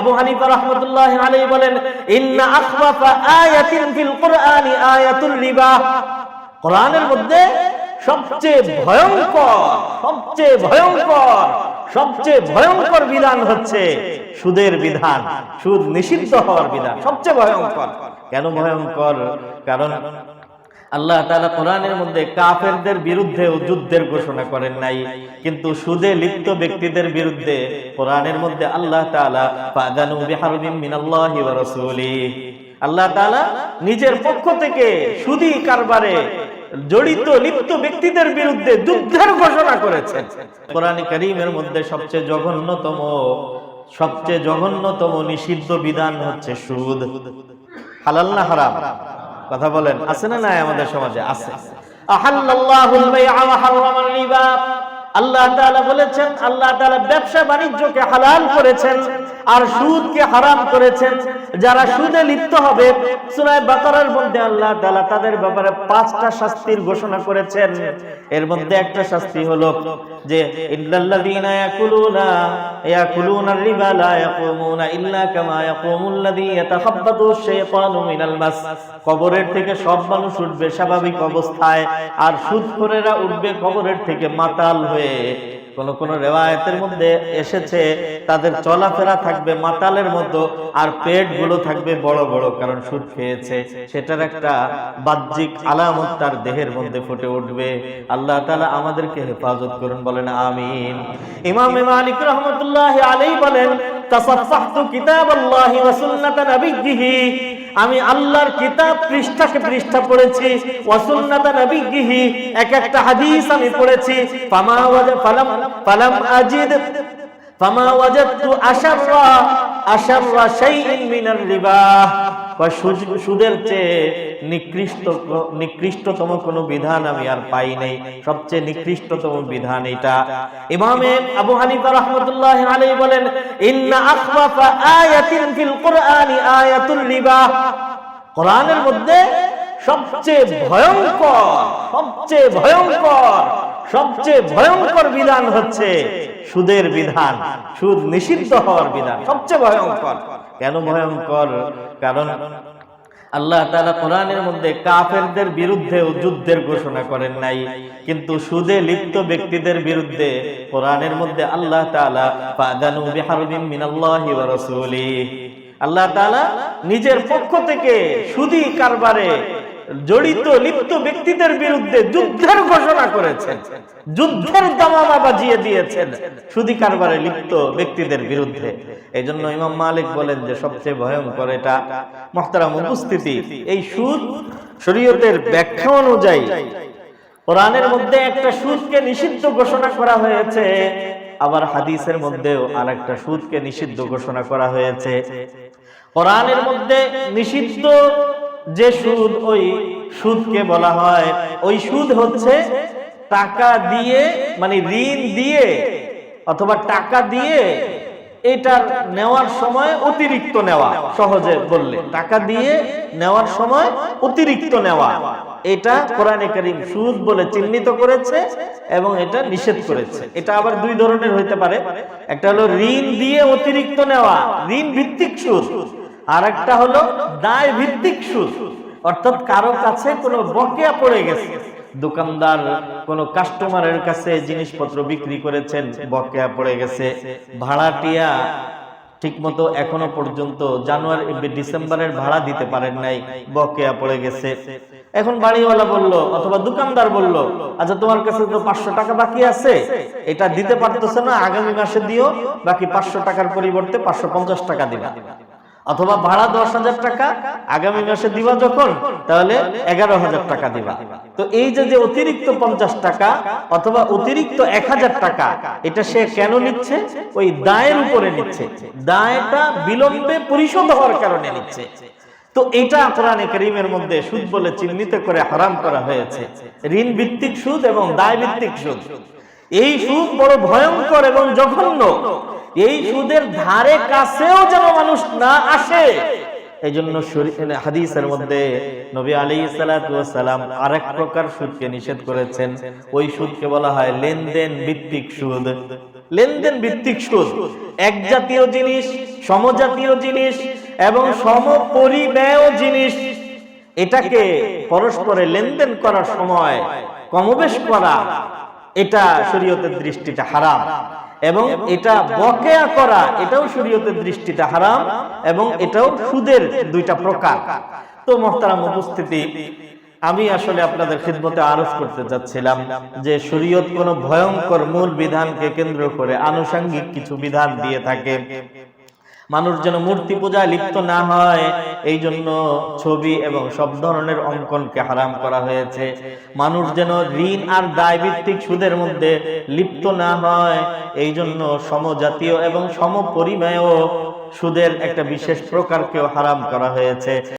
আবু হানিফা রাহমাতুল্লাহ আলাইহি বলেন, ইন্না আখওয়াফা আয়াতিন ফিল কুরআনি আয়াতুল রিবা। কোরআনের মধ্যে সবচেয়ে ভয়ঙ্কর সবচেয়ে ভয়ঙ্কর সবচেয়ে ভয়ঙ্কর বিধান হচ্ছে সুদের বিধান, সুদ নিষিদ্ধ হওয়ার বিধান, সবচেয়ে ভয়ঙ্কর। কেন ভয়ঙ্কর? কারণ আল্লাহ তাআলা কোরআনের মধ্যে কাফেরদের বিরুদ্ধেও যুদ্ধের ঘোষণা করেন নাই। কিন্তু সুদে লিপ্ত ব্যক্তিদের বিরুদ্ধে কোরআনের মধ্যে আল্লাহ রাসূলিহি আল্লাহ তাআলা নিজের পক্ষ থেকে সুদী কারবারে জড়িত লিপ্ত ব্যক্তিদের বিরুদ্ধে যুদ্ধের ঘোষণা করেছেন। কোরআন করিমের মধ্যে সবচেয়ে জঘন্যতম সবচেয়ে জঘন্যতম নিষিদ্ধ বিধান হচ্ছে সুদ। হালাল না হারাম? কথা বলেন আছে না নাই আমাদের সমাজে? আছে। আহাল্লাল্লাহুল বাইআ ওয়া হারামার রিবা আল্লাহ বলেছেন, আল্লাহ ব্যবসা বাণিজ্যকে হালাল করেছেন আর সুদকে হারাম করেছেন। যারা সুদে লিপ্ত হবে মধ্যে আল্লাহ তাদের ব্যাপারে পাঁচটা শাস্তির ঘোষণা করেছেন। এর মধ্যে একটা শাস্তি হলো যে কবরের থেকে সব মানুষ উঠবে স্বাভাবিক অবস্থায়, আর সুদ সুদখোরেরা উঠবে কবরের থেকে মাতাল হয়ে। কোন কোন রেওয়ায়তের মধ্যে এসেছে, তাদের চলাফেরা থাকবে মাতালের মতো আর পেটগুলো থাকবে বড় বড়, কারণ সুদ খেয়েছে। সেটার একটা বাহ্যিক আলামত তার দেহের মধ্যে ফুটে উঠবে। আল্লাহ তাআলা আমাদেরকে হেফাজত করুন, বলেন আমিন। ইমাম মালিক রাহমাতুল্লাহ আলাইহি বলেন আমি আল্লাহর কিতাব পৃষ্ঠাকে পৃষ্ঠা পড়েছি ওয়াসুন্নাতা সুন্নাত নবিয়্যিহি, এক একটা হাদিস আমি পড়েছি, ফামা ওয়াজা ফালাম ফালাম আজিদ, ফামা ওয়াজাতু আশাররা সুদের চেয়ে নিকৃষ্ট নিকৃষ্টতম কোনো বিধান আমি আর পাই নাই। সবচেয়ে নিকৃষ্টতম বিধান এটা। ইমামে আবু হানিফা বলেন, ইন্না আখওয়াফা আয়াতিন ফিল কুরআনি আয়াতুল রিবা। কোরআনের মধ্যে সবচেয়ে ভয়ঙ্কর সবচেয়ে ভয়ঙ্কর সবচেয়ে ভয়ঙ্কর বিধান হচ্ছে সুদের বিধান, সুদ নিষিদ্ধ হওয়ার বিধান, সবচেয়ে ভয়ঙ্কর। কেন ভয়ঙ্কর? কারণ আল্লাহ তাআলা কোরআনের মধ্যে কাফেরদের বিরুদ্ধেও যুদ্ধের ঘোষণা করেন নাই। কিন্তু সুদে লিপ্ত ব্যক্তিদের বিরুদ্ধে কোরআনের মধ্যে আল্লাহ তাআলা, ফাদানু বিহারবিন মিনাল্লাহি ওয়া রাসূলিহি আল্লাহ তাআলা নিজের পক্ষ থেকে সুদী কারবারে জড়িত, লিপ্ত ব্যক্তিদের বিরুদ্ধে যুদ্ধের ঘোষণা করেছেন যুদ্ধের দামামা বাজিয়ে দিয়েছেন সুদী কারবারে লিপ্ত ব্যক্তিদের বিরুদ্ধে। এই জন্য ইমাম মালিক বলেন যে সবচেয়ে ভয়ঙ্কর এটা মহতারাম উপস্থিতি। এই সুদ শরীয়তের ব্যাখ্যা অনুযায়ী কোরআনের মধ্যে একটা সুদকে নিষিদ্ধ ঘোষণা করা হয়েছে, আবার হাদিসের মধ্যেও আর একটা সুদকে নিষিদ্ধ ঘোষণা করা হয়েছে। কোরআনের মধ্যে নিষিদ্ধ যে সুদ ওই সুদকে বলা হয়, ওই সুদ হচ্ছে টাকা দিয়ে মানে ঋণ দিয়ে অথবা টাকা দিয়ে এটার নেওয়ার সময় অতিরিক্ত নেওয়া, সহজে বললে। টাকা দিয়ে নেওয়ার সময় অতিরিক্ত নেওয়া। এটা কোরআনে কারীম সুদ বলে চিহ্নিত করেছে এবং এটা নিষেধ করেছে। এটা আবার দুই ধরনের হইতে পারে। একটা হলো ঋণ দিয়ে অতিরিক্ত নেওয়া, ঋণ ভিত্তিক সুদ। আর একটা হলো দায় ভিত্তিক সুদ। অর্থাৎ কারও কাছে কোনো বকেয়া পড়ে গেছে। দোকানদার কোন কাস্টমারের কাছে জিনিসপত্র বিক্রি করেছেন, বকেয়া পড়ে গেছে। ভাড়াটিয়া ঠিকমতো এখনও পর্যন্ত জানুয়ারি ডিসেম্বরের ভাড়া দিতে পারেন নাই, বকেয়া পড়ে গেছে। এখন বাড়িওয়ালা বলল অথবা দোকানদার বলল আচ্ছা তোমার কাছে তো পাঁচশো টাকা বাকি আছে। এটা দিতে পারতেছে না, আগামী মাসে দিও, বাকি পাঁচশো টাকার পরিবর্তে পাঁচশো পঞ্চাশ টাকা দিবা। অথবা ভাড়া দশ হাজার টাকা, আগামী মাসে দিবা যখন, তাহলে এগারো হাজার টাকা দিবা। তো এই যে অতিরিক্ত পঞ্চাশ টাকা অথবা অতিরিক্ত এক হাজার টাকা, এটা সে কেন নিচ্ছে? ওই দায়ের উপরে নিচ্ছে। দায়টা বিলম্বে পরিশোধ হওয়ার কারণে নিচ্ছে। তো এটা কোরআনে করিমের মধ্যে সুদ বলে চিহ্নিত করে হারাম করা হয়েছে। ঋণ ভিত্তিক সুদ এবং দায় ভিত্তিক সুদ। এই সুদ বড় ভয়ঙ্কর এবং জঘন্য। এই সুদের ধারে কাছেও যেন মানুষ না আসে। এই জন্য হাদিসের মধ্যে নবী আলী সালাম আরেক প্রকার সুদকে নিষেধ করেছেন। ওই সুদকে বলা হয় লেনদেন ভিত্তিক সুদ। লেনদেন ভিত্তিক সুদ। এক জাতীয় জিনিস, সমজাতীয় জিনিস এবং সমপরিমেয় জিনিস। এটাকে পরস্পরে লেনদেন করার সময় কমবেশ করা, এটা শরীয়তের দৃষ্টিতে হারাম। এবং এটা বকেয়া করা এটাও শরীয়তের দৃষ্টিতে হারাম এবং এটাও সুদের দুইটা প্রকার। তো মহতারাম উপস্থিতি আমি আসলে আপনাদের খিদমতে আরোপ করতে চাচ্ছিলাম যে শরীয়ত কোন ভয়ঙ্কর মূল বিধানকে কেন্দ্র করে আনুষাঙ্গিক কিছু বিধান দিয়ে থাকে। মানুষ যেন মূর্তি পূজায় লিপ্ত না হয়। এই জন্য ছবি এবং সব ধরনের অঙ্কনকে হারাম করা হয়েছে। মানুষ যেন ঋণ আর দায় ভিত্তিক সুদের মধ্যে লিপ্ত না হয়। এই জন্য সমজাতীয় এবং সমপরিমেয় সুদের একটা বিশেষ প্রকারকেও হারাম করা হয়েছে।